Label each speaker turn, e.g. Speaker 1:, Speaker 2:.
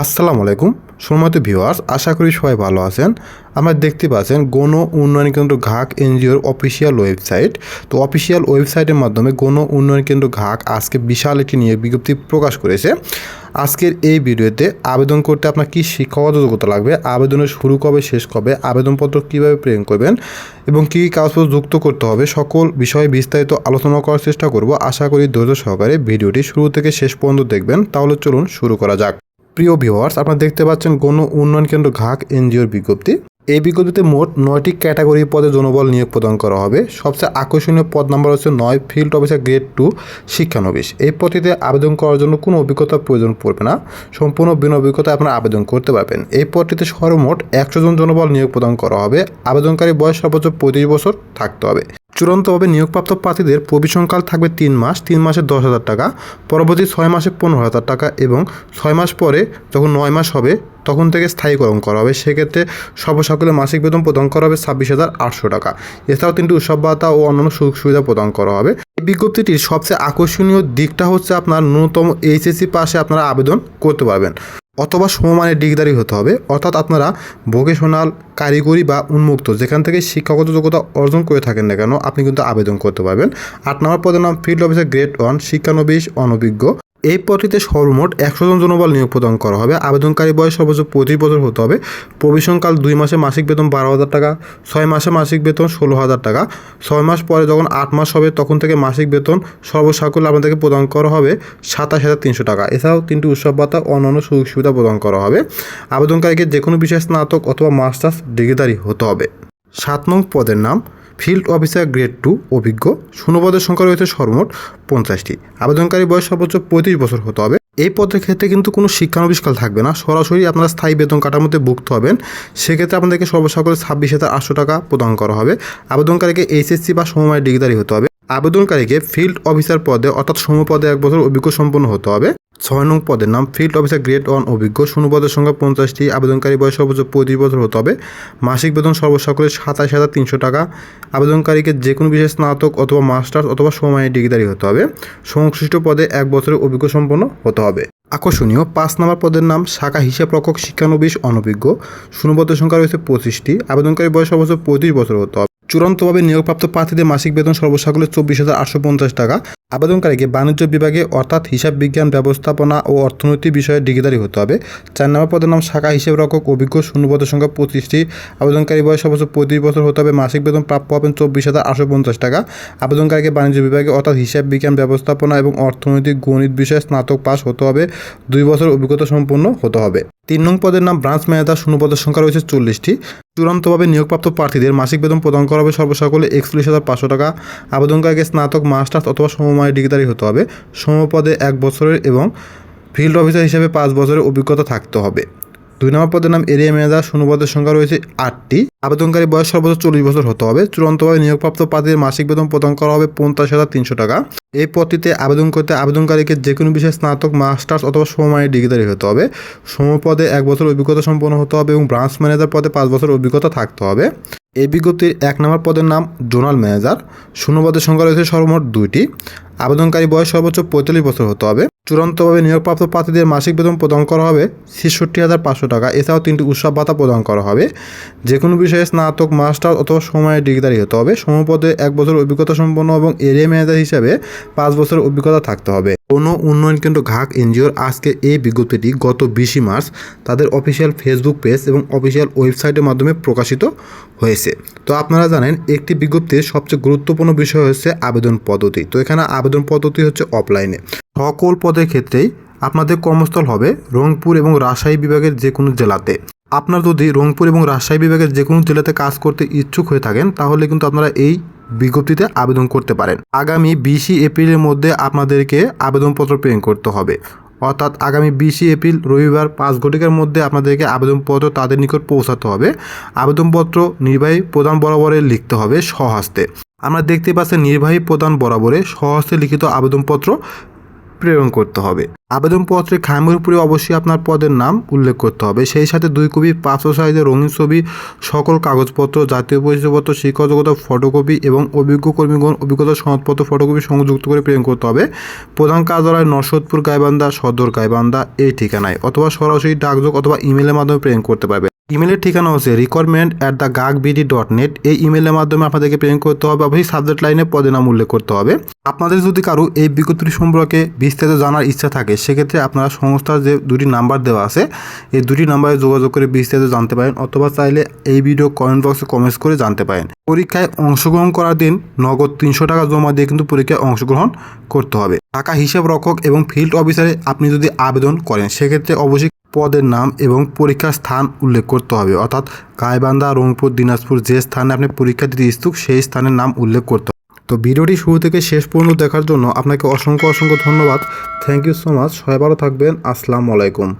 Speaker 1: আসসালামু আলাইকুম, সম্মানিত ভিউয়ার্স, আশা করি সবাই ভালো আছেন। আমরা দেখতে পাচ্ছেন গণ উন্নয়ন কেন্দ্র ঘাক এনজিওর অফিসিয়াল ওয়েবসাইট তো অফিসিয়াল ওয়েবসাইটের মাধ্যমে গণ উন্নয়ন কেন্দ্র ঘাক আজকে বিশাল একটি নিয়োগ বিজ্ঞপ্তি প্রকাশ করেছে। আজকের এই ভিডিওতে আবেদন করতে আপনার কী শিক্ষাগত যোগ্যতা লাগবে, আবেদনের শুরু কবে, শেষ কবে, আবেদনপত্র কীভাবে প্রেরণ করবেন এবং কী কী কাগজপত্র যুক্ত করতে হবে, সকল বিষয়ে বিস্তারিত আলোচনা করার চেষ্টা করব। আশা করি ধৈর্য সহকারে ভিডিওটি শুরু থেকে শেষ পর্যন্ত দেখবেন। তাহলে চলুন শুরু করা যাক। প্রিয় ভিউয়ার্স আপনারা দেখতে পাচ্ছেন গণ উন্নয়ন কেন্দ্র ঘাক এনজিওর বিজ্ঞপ্তি। এই বিজ্ঞপ্তিতে মোট নয়টি ক্যাটাগরি পদে জনবল নিয়োগ প্রদান করা হবে। সবচেয়ে আকর্ষণীয় পদ নাম্বার হচ্ছে নয় ফিল্ড অফিসার গ্রেড টু শিক্ষানবিশ এই পদটিতে আবেদন করার জন্য কোনো অভিজ্ঞতার প্রয়োজন পড়বে না। সম্পূর্ণ বিনা অভিজ্ঞতায় আপনারা আবেদন করতে পারবেন। এই পদটিতে সর্বমোট একশো জন জনবল নিয়োগ প্রদান করা হবে। আবেদনকারী বয়স সর্বোচ্চ পঁয়ত্রিশ বছর থাকতে হবে। চূড়ান্তভাবে নিয়োগপ্রাপ্ত প্রার্থীদের প্রবিশনকাল থাকবে তিন মাস, তিন মাসে দশ হাজার টাকা, পরবর্তী ছয় মাসে পনেরো হাজার টাকা এবং ছয় মাস পরে যখন নয় মাস হবে, তখন থেকে স্থায়ীকরণ করা হবে। সেক্ষেত্রে সর্বসকলে মাসিক বেতন প্রদান করা হবে ছাব্বিশ হাজার আটশো টাকা। এছাড়াও তিনটি উৎসব ভাতা ও অন্যান্য সুযোগ সুবিধা প্রদান করা হবে। এই বিজ্ঞপ্তিটির সবচেয়ে আকর্ষণীয় দিকটা হচ্ছে আপনার ন্যূনতম এইচএসসি পাশে আপনারা আবেদন করতে পারবেন। অথবা সমমানের ডিগ্রিধারী হতে হবে। অর্থাৎ আপনারা ভোকেশনাল কারিগরি বা উন্মুক্ত যেখান থেকে শিক্ষাগত যোগ্যতা অর্জন করে থাকেন না কেন, আপনি কিন্তু আবেদন করতে পারবেন। আট নম্বর পদের নাম ফিল্ড অফিসার গ্রেড ওয়ান শিক্ষানবিশ, অনভিজ্ঞ। এই পদটিতে সর্বমোট একশো জন জনবল নিয়োগ প্রদান করা হবে। আবেদনকারী বয়স সর্বোচ্চ পঁচিশ বছর হতে হবে। প্রবেশনকাল দুই মাসে মাসিক বেতন বারো হাজার টাকা, ছয় মাসে মাসিক বেতন ষোলো হাজার টাকা। ছয় মাস পরে যখন আট মাস হবে, তখন থেকে মাসিক বেতন সর্বসাকুল আপনাদেরকে প্রদান করা হবে সাতাশ হাজার তিনশো টাকা। এছাড়াও তিনটি উৎসব ভাতা, অন্যান্য সুযোগ সুবিধা প্রদান করা হবে। আবেদনকারীকে যে কোনো বিষয়ে স্নাতক অথবা মাস্টার্স ডিগ্রিধারী হতে হবে। সাত নং পদের নাম ফিল্ড অফিসার গ্রেড টু অভিজ্ঞ। শূন্যপদের সংখ্যা রয়েছে সর্বমোট পঞ্চাশটি। আবেদনকারী বয়স সর্বোচ্চ পঁয়ত্রিশ বছর হতে হবে। এই পদের ক্ষেত্রে কিন্তু কোনো শিক্ষানবিষ্কাল থাকবে না। সরাসরি আপনারা স্থায়ী বেতন কাঠামোতে ভুক্ত হবেন। সেক্ষেত্রে আপনাদেরকে সর্বসাকলে ছাব্বিশ হাজার আটশো টাকা প্রদান করা হবে। আবেদনকারীকে এইচএসসি বা সমমায় ডিগ্রিধারী হতে হবে। আবেদনকারীকে ফিল্ড অফিসার পদে অর্থাৎ সমপদে এক বছর অভিজ্ঞ সম্পন্ন হতে হবে। ছয় নং পদের নাম ফিল্ড অফিসার গ্রেড ওয়ান অভিজ্ঞ শূন্য পদের সংখ্যা পঞ্চাশটি, আবেদনকারী বয়স সর্বোচ্চ পঁয়ত্রিশ বছর হতে হবে। মাসিক বেতন সর্বসকলে সাতাশ হাজার তিনশো টাকা। আবেদনকারীকে যে কোনো বিষয়ে স্নাতক অথবা মাস্টার্স অথবা সময়ে ডিগ্রিধারী হতে হবে। সংশ্লিষ্ট পদে এক বছরের অভিজ্ঞ সম্পন্ন হতে হবে। আকর্ষণীয়, পাঁচ নম্বর পদের নাম শাখা হিসাব রক্ষক শিক্ষানবিশ অনভিজ্ঞ। শূন্যপদের সংখ্যা রয়েছে পঁচিশটি, আবেদনকারী বয়স সর্বোচ্চ পঁয়ত্রিশ বছর হতে হবে। চূড়ান্তভাবে নিয়োগপ্রাপ্ত প্রার্থীদের মাসিক বেতন সর্বসাকলে চব্বিশ হাজার আটশো পঞ্চাশ টাকা। আবেদনকারীকে বাণিজ্য বিভাগে অর্থাৎ হিসাব বিজ্ঞান ব্যবস্থাপনা ও অর্থনৈতিক বিষয়ে ডিগ্রিধারী হতে হবে। চার নম্বর পদের নাম শাখা হিসেব রক্ষক অভিজ্ঞ শূন্যপদের সংখ্যা পঁচিশটি। আবেদনকারী বয়স সর্বোচ্চ পঁয়ত্রিশ বছর হতে হবে। মাসিক বেতন প্রাপ্য হবেন চব্বিশ হাজার আটশো পঞ্চাশ টাকা। আবেদনকারীকে বাণিজ্য বিভাগে অর্থাৎ হিসাব বিজ্ঞান ব্যবস্থাপনা এবং অর্থনৈতিক গণিত বিষয়ে স্নাতক পাস হতে হবে। দুই বছর অভিজ্ঞতা সম্পন্ন হতে হবে। তিন নং পদের নাম ব্রাঞ্চ ম্যানেজার শূন্যপদের সংখ্যা রয়েছে চল্লিশটি। চূড়ান্তভাবে নিয়োগপ্রাপ্ত প্রার্থীদের মাসিক বেতন প্রদান করা হবে সর্বসকলে একচল্লিশ হাজার পাঁচশো টাকা। আবেদনকারীকে স্নাতক, মাস্টার্স অথবা সমমায় ডিগ্রিদারি হতে হবে। সমপদে এক বছরের এবং ফিল্ড অফিসার হিসেবে পাঁচ বছরের অভিজ্ঞতা থাকতে হবে। দুই নম্বর পদের নাম এরিয়া ম্যানেজার শূন্যপদের সংখ্যা রয়েছে আটটি। আবেদনকারী বয়স সর্বোচ্চ চল্লিশ বছর হতে হবে। চূড়ান্তভাবে নিয়োগপ্রাপ্ত প্রার্থীদের মাসিক বেতন প্রদান করা হবে পঞ্চাশ হাজার তিনশো টাকা। এই পদটিতে আবেদন করতে আবেদনকারীকে যে কোনো বিষয়ে স্নাতক, মাস্টার্স অথবা সমমানের ডিগ্রিধারী হতে হবে। সমপদে এক বছর অভিজ্ঞতা সম্পন্ন হতে হবে এবং ব্রাঞ্চ ম্যানেজার পদে পাঁচ বছর অভিজ্ঞতা থাকতে হবে। এই বিজ্ঞপ্তির এক নম্বর পদের নাম জোনাল ম্যানেজার। শূন্যপদের সংখ্যা রয়েছে সর্বমোট দুইটি। আবেদনকারী বয়স সর্বোচ্চ পঁয়তাল্লিশ বছর হতে হবে। চূড়ান্তভাবে নিয়োগপ্রাপ্ত প্রার্থীদের মাসিক বেতন প্রদান করা হবে ছেষট্টি হাজার পাঁচশো টাকা। এছাড়াও তিনটি উৎসব ভাতা প্রদান করা হবে। যে কোনো বিষয়ে স্নাতক মাস্টার অথবা সময়ের ডিগ্রিদারি হতে হবে। সমপদে এক বছর অভিজ্ঞতা সম্পন্ন এবং এরিয়া ম্যানেজার হিসাবে পাঁচ বছরের অভিজ্ঞতা থাকতে হবে। কোনো উন্নয়ন কেন্দ্র ঘাক এনজিওর আজকে এই বিজ্ঞপ্তিটি গত বিশে মার্চ তাদের অফিসিয়াল ফেসবুক পেজ এবং অফিসিয়াল ওয়েবসাইটের মাধ্যমে প্রকাশিত হয়েছে। তো আপনারা জানেন, একটি বিজ্ঞপ্তির সবচেয়ে গুরুত্বপূর্ণ বিষয় হচ্ছে আবেদন পদ্ধতি। তো এখানে আবেদন পদ্ধতি হচ্ছে অফলাইনে সকল পদের ক্ষেত্রেই আপনাদের কর্মস্থল হবে রংপুর এবং রাজশাহী বিভাগের যে কোনো জেলাতে। আপনার যদি রংপুর এবং রাজশাহী বিভাগের যে কোনো জেলাতে কাজ করতে ইচ্ছুক হয়ে থাকেন, তাহলে কিন্তু আপনারা এই বিজ্ঞপ্তিতে আবেদন করতে পারেন। আগামী বিশে এপ্রিলের মধ্যে আপনাদেরকে আবেদনপত্র প্রেরণ করতে হবে। অর্থাৎ আগামী বিশে এপ্রিল রবিবার পাঁচ ঘটিকার মধ্যে আপনাদেরকে আবেদনপত্র তাদের নিকট পৌঁছাতে হবে। আবেদনপত্র নির্বাহী প্রধান বরাবরে লিখতে হবে স্বহস্তে। আমরা দেখতে পাচ্ছি নির্বাহী প্রধান বরাবরে স্বহস্তে লিখিত আবেদনপত্র প্রেরণ করতে হবে। আবেদনপত্রে খামের উপরে অবশ্যই আপনার পদের নাম উল্লেখ করতে হবে। সেই সাথে দুই কপি পাঁচশো সাইজের রঙিন ছবি, সকল কাগজপত্র, জাতীয় পরিচয়পত্র শিক্ষকতা ফটোকপি এবং অভিজ্ঞ কর্মীগণ অভিজ্ঞতা সনদপত্র, ফটোকপি সংযুক্ত করে প্রেরণ করতে হবে। প্রধান কার্যালয় নরসদপুর, গাইবান্ধা, সদর গাইবান্ধা, এই ঠিকানায়। অথবা সরাসরি ডাকযোগ অথবা ইমেলের মাধ্যমে প্রেরণ করতে পারবে ইমেলের ঠিকানা হচ্ছে requirement at the gag B D dot এই ইমেলের মাধ্যমে আপনাদেরকে প্রেরণ করতে হবে, অবশ্যই সাবজেক্ট লাইনে পদে নাম উল্লেখ করতে হবে। আপনাদের যদি কারও এই বিজ্ঞপ্তি সম্পর্কে বিস্তারিত জানার ইচ্ছা থাকে, সেক্ষেত্রে আপনারা সংস্থার যে দুটি নাম্বার দেওয়া আছে, এই দুটি নাম্বারে যোগাযোগ করে বিস্তারিত জানতে পারেন, অথবা চাইলে এই ভিডিও কমেন্ট বক্সে কমেন্টস করে জানতে পারেন। পরীক্ষায় অংশগ্রহণ করার দিন নগদ তিনশো টাকা জমা দিয়ে কিন্তু পরীক্ষায় অংশগ্রহণ করতে হবে। টাকা হিসাব রক্ষক এবং ফিল্ড অফিসারে আপনি যদি আবেদন করেন, সেক্ষেত্রে অবশ্যই পদের নাম এবং পরীক্ষার স্থান উল্লেখ করতে হবে। অর্থাৎ গাইবান্ধা, রংপুর, দিনাজপুর যে স্থানে আপনি পরীক্ষা দিতে ইচ্ছুক, সেই স্থানের নাম উল্লেখ করতে হবে। তো ভিডিওটি শুরু থেকে শেষ পর্যন্ত দেখার জন্য আপনাকে অসংখ্য অসংখ্য ধন্যবাদ। থ্যাংক ইউ সো মাচ সবাই ভালো থাকবেন। আসসালামু আলাইকুম।